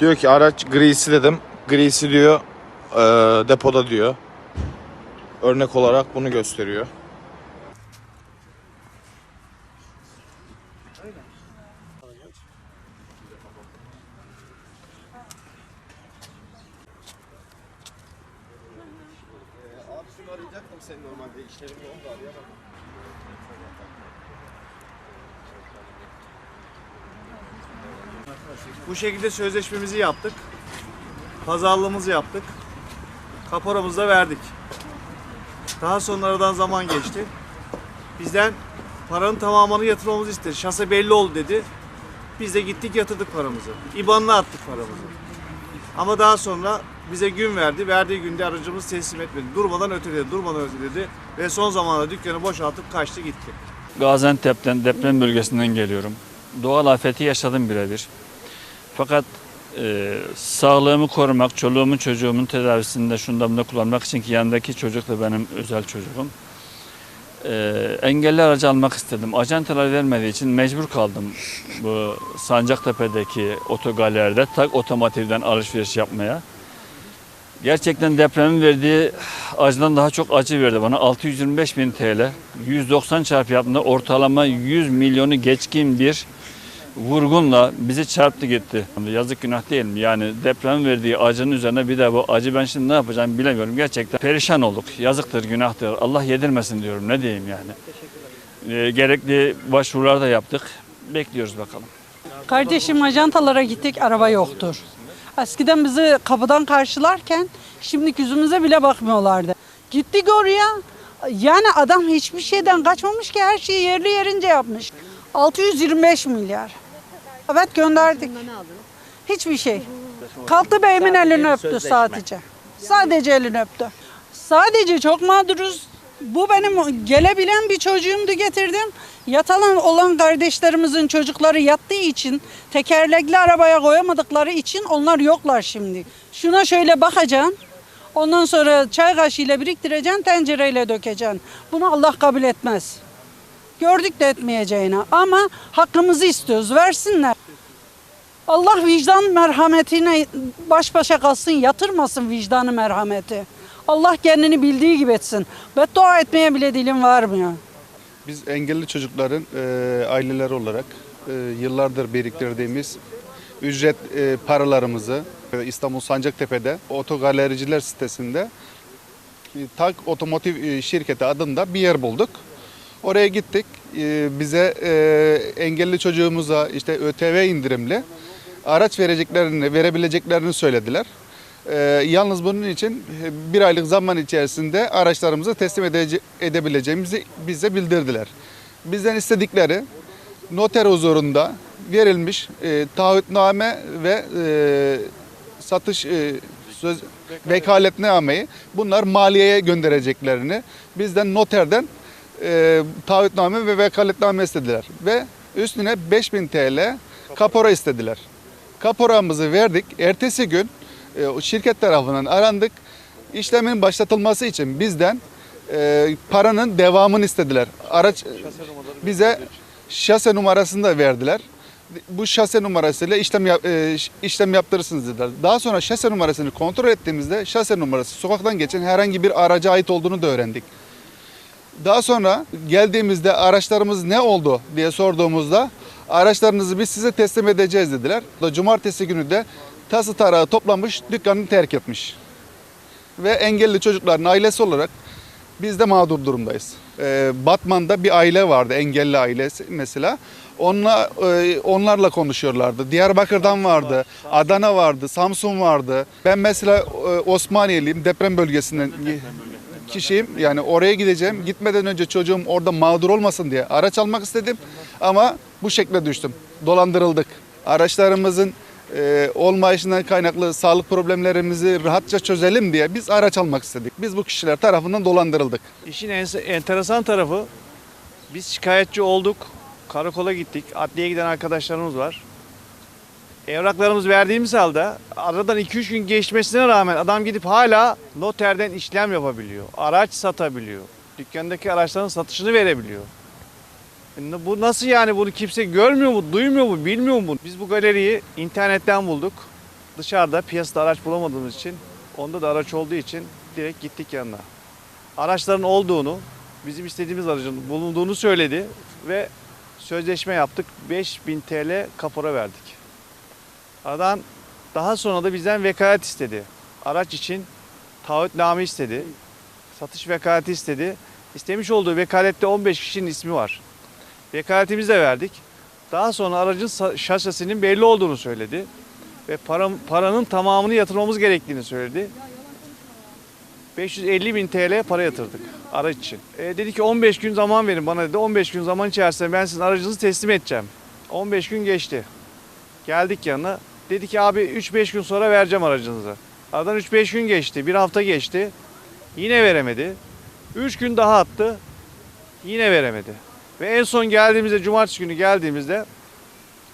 Diyor ki araç grisi dedim. Grisi diyor eee, depoda diyor. Örnek olarak bunu gösteriyor. Abi şunu arayacaktım seni normalde işlerim yoğun da arayamadım. Bu şekilde sözleşmemizi yaptık. Pazarlığımızı yaptık. Kaporamızı da verdik. Daha sonra aradan zaman geçti. Bizden paranın tamamını yatırmamızı istedi. Şase belli oldu dedi. Biz de gittik yatırdık paramızı. İban'ına attık paramızı. Ama daha sonra bize gün verdi. Verdiği günde aracımızı teslim etmedi. Durmadan öteledi, durmadan öteledi. Ve son zamanlarda dükkanı boşaltıp kaçtı gitti. Gaziantep'ten deprem bölgesinden geliyorum. Doğal afeti yaşadım birebir. Fakat e, sağlığımı korumak, çoluğumun çocuğumun tedavisinde şunda bunda kullanmak için ki yanındaki çocuk da benim özel çocuğum. E, engelli aracı almak istedim. Ajantalar vermediği için mecbur kaldım bu Sancaktepe'deki otogaleride tak otomotivden alışveriş yapmaya. Gerçekten depremin verdiği acıdan daha çok acı verdi bana. 625 bin TL, 190 çarpı yaptığında ortalama 100 milyonu geçkin bir vurgunla bizi çarptı gitti. Yazık günah değil mi? Yani deprem verdiği acının üzerine bir de bu acı ben şimdi ne yapacağım bilemiyorum. Gerçekten perişan olduk. Yazıktır, günahtır. Allah yedirmesin diyorum. Ne diyeyim yani. Ee, gerekli başvurular da yaptık. Bekliyoruz bakalım. Kardeşim ajantalara gittik araba yoktur. Eskiden bizi kapıdan karşılarken şimdi yüzümüze bile bakmıyorlardı. Gittik oraya yani adam hiçbir şeyden kaçmamış ki her şeyi yerli yerince yapmış. 625 milyar. Evet gönderdik. Hiçbir şey. Kalktı beyimin elini öptü sadece. Sadece elini öptü. Sadece çok mağduruz. Bu benim gelebilen bir çocuğumdu getirdim. Yatalan olan kardeşlerimizin çocukları yattığı için tekerlekli arabaya koyamadıkları için onlar yoklar şimdi. Şuna şöyle bakacaksın. Ondan sonra çay kaşığıyla biriktireceksin, tencereyle dökeceksin. Bunu Allah kabul etmez. Gördük de etmeyeceğini ama hakkımızı istiyoruz. Versinler. Allah vicdan merhametine baş başa kalsın, yatırmasın vicdanı merhameti. Allah kendini bildiği gibi etsin. Beddua etmeye bile dilim varmıyor. Biz engelli çocukların e, aileleri olarak e, yıllardır biriktirdiğimiz ücret e, paralarımızı e, İstanbul Sancaktepe'de otogalericiler sitesinde e, TAG Otomotiv e, Şirketi adında bir yer bulduk. Oraya gittik. E, bize e, engelli çocuğumuza işte ÖTV indirimli araç vereceklerini, verebileceklerini söylediler. E, yalnız bunun için e, bir aylık zaman içerisinde araçlarımızı teslim edebileceğimizi bize bildirdiler. Bizden istedikleri noter huzurunda verilmiş e, taahhütname ve e, satış e, söz vekaletnameyi bunlar maliyeye göndereceklerini bizden noterden e, taahhütname ve vekaletname istediler ve üstüne 5000 TL kapora istediler. Kaporamızı verdik. Ertesi gün e, şirket tarafından arandık. İşlemin başlatılması için bizden e, paranın devamını istediler. Araç bize şase numarasını da verdiler. Bu şase numarasıyla işlem yap- e, işlem yaptırırsınız dediler. Daha sonra şase numarasını kontrol ettiğimizde şase numarası sokaktan geçen herhangi bir araca ait olduğunu da öğrendik. Daha sonra geldiğimizde araçlarımız ne oldu diye sorduğumuzda araçlarınızı biz size teslim edeceğiz dediler. Cumartesi günü de tası tarağı toplamış dükkanını terk etmiş. Ve engelli çocukların ailesi olarak biz de mağdur durumdayız. Ee, Batman'da bir aile vardı engelli ailesi mesela. Onunla, e, onlarla konuşuyorlardı. Diyarbakır'dan vardı, Adana vardı, Samsun vardı. Ben mesela e, Osmaniyeliyim, deprem bölgesinden kişiyim. Yani oraya gideceğim. Gitmeden önce çocuğum orada mağdur olmasın diye araç almak istedim. Ama bu şekle düştüm. Dolandırıldık. Araçlarımızın e, olmayışından kaynaklı sağlık problemlerimizi rahatça çözelim diye biz araç almak istedik. Biz bu kişiler tarafından dolandırıldık. İşin en, enteresan tarafı biz şikayetçi olduk. Karakola gittik. Adliyeye giden arkadaşlarımız var. Evraklarımızı verdiğimiz halde aradan 2-3 gün geçmesine rağmen adam gidip hala noterden işlem yapabiliyor. Araç satabiliyor. Dükkandaki araçların satışını verebiliyor. E Bu nasıl yani bunu kimse görmüyor mu, duymuyor mu, bilmiyor mu? Biz bu galeriyi internetten bulduk. dışarıda piyasada araç bulamadığımız için onda da araç olduğu için direkt gittik yanına. Araçların olduğunu, bizim istediğimiz aracın bulunduğunu söyledi ve sözleşme yaptık. 5000 TL kapora verdik. Aradan daha sonra da bizden vekalet istedi. Araç için taahhütname istedi. Satış vekaleti istedi. İstemiş olduğu vekalette 15 kişinin ismi var. Vekaletimizi de verdik. Daha sonra aracın şasisinin belli olduğunu söyledi. Ve para, paranın tamamını yatırmamız gerektiğini söyledi. 550 bin TL para yatırdık araç için. E, dedi ki 15 gün zaman verin bana dedi. 15 gün zaman içerisinde ben sizin aracınızı teslim edeceğim. 15 gün geçti. Geldik yanına. Dedi ki abi 3-5 gün sonra vereceğim aracınızı. Aradan 3-5 gün geçti. Bir hafta geçti. Yine veremedi. 3 gün daha attı. Yine veremedi. Ve en son geldiğimizde cumartesi günü geldiğimizde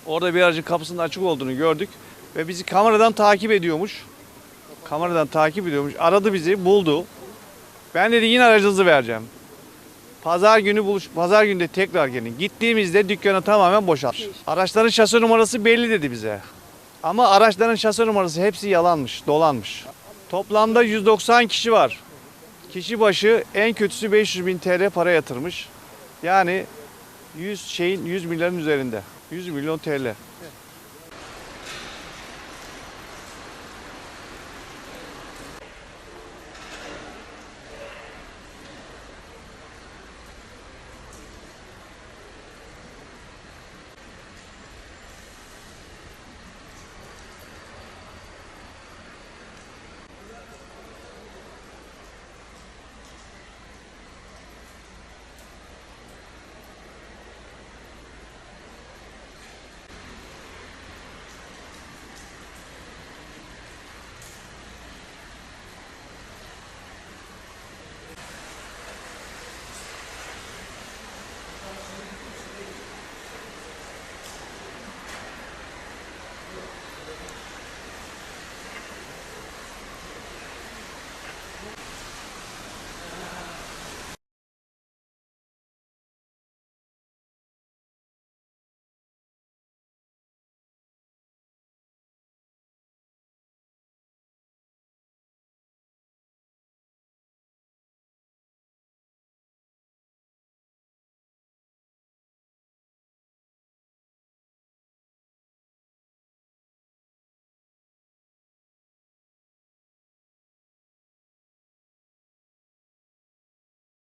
orada bir aracın kapısının açık olduğunu gördük. Ve bizi kameradan takip ediyormuş. Kameradan takip ediyormuş. Aradı bizi, buldu. Ben dedi yine aracınızı vereceğim. Pazar günü buluş, pazar günü de tekrar gelin. Gittiğimizde dükkanı tamamen boşaltmış. Araçların şase numarası belli dedi bize. Ama araçların şase numarası hepsi yalanmış, dolanmış. Toplamda 190 kişi var. Kişi başı en kötüsü 500 bin TL para yatırmış. Yani 100 şeyin 100 milyarın üzerinde. 100 milyon TL.